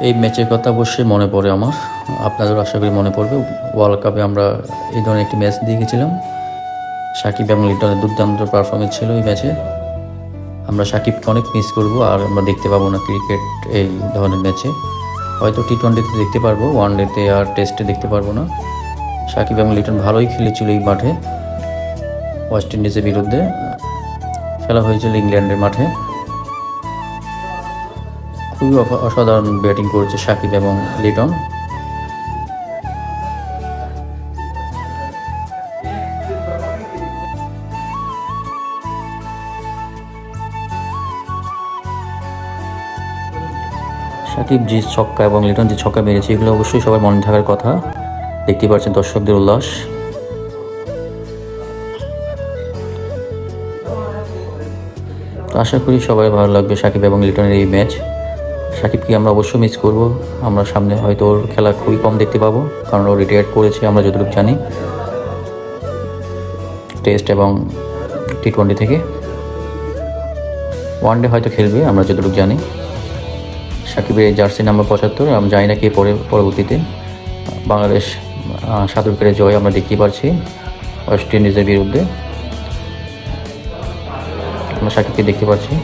এই ম্যাচের কথা অবশ্যই মনে পড়ে আমার। আপনাদেরও আশা করি মনে পড়বে। ওয়ার্ল্ড কাপে আমরা এই ধরনের একটি ম্যাচ দিয়ে গেছিলাম সাকিব এবং লিটনের দুর্দান্ত পারফরমেন্স ছিল এই ম্যাচে। আমরা সাকিবকে অনেক মিস করব আর আমরা দেখতে পাবো না ক্রিকেট এই ধরনের ম্যাচে। হয়তো টি টোয়েন্টিতে দেখতে পারব ওয়ান ডেতে আর টেস্টে দেখতে পারব না। সাকিব এবং লিটন ভালোই খেলেছিল এই মাঠে। ওয়েস্ট ইন্ডিজের বিরুদ্ধে। খেলা হয়েছিল ইংল্যান্ডের মাঠে। খুবই অসাধারণ ব্যাটিং করেছে সাকিব এবং লিটন। সাকিব যে ছক্কা এবং লিটন যে ছক্কা মেরেছে, এগুলো অবশ্যই সবার মনে থাকার কথা। দেখতে পাচ্ছেন দর্শকদের উল্লাস। আশা করি সবাই ভালো লাগবে সাকিব এবং লিটনের এই ম্যাচ। সাকিবকে আমরা অবশ্যই মিস করব। আমরা সামনে হয়তো ওর খেলা খুবই কম দেখতে পাবো কারণ ও রিটায়ার করেছে আমরা যতটুকু জানি। টেস্ট এবং টি টোয়েন্টি থেকে। ওয়ান ডে হয়তো খেলবে আমরা যতটুকু জানি। সাকিবের জার্সি নাম্বার পঁচাত্তর আমরা জানি না কে পরে পরবর্তীতে। বাংলাদেশ আহ, সাত উইকেটে জয় আমরা দেখতেই পারছি ওয়েস্ট ইন্ডিজের বিরুদ্ধে। আমরা সাকিবকে দেখতে পাচ্ছি।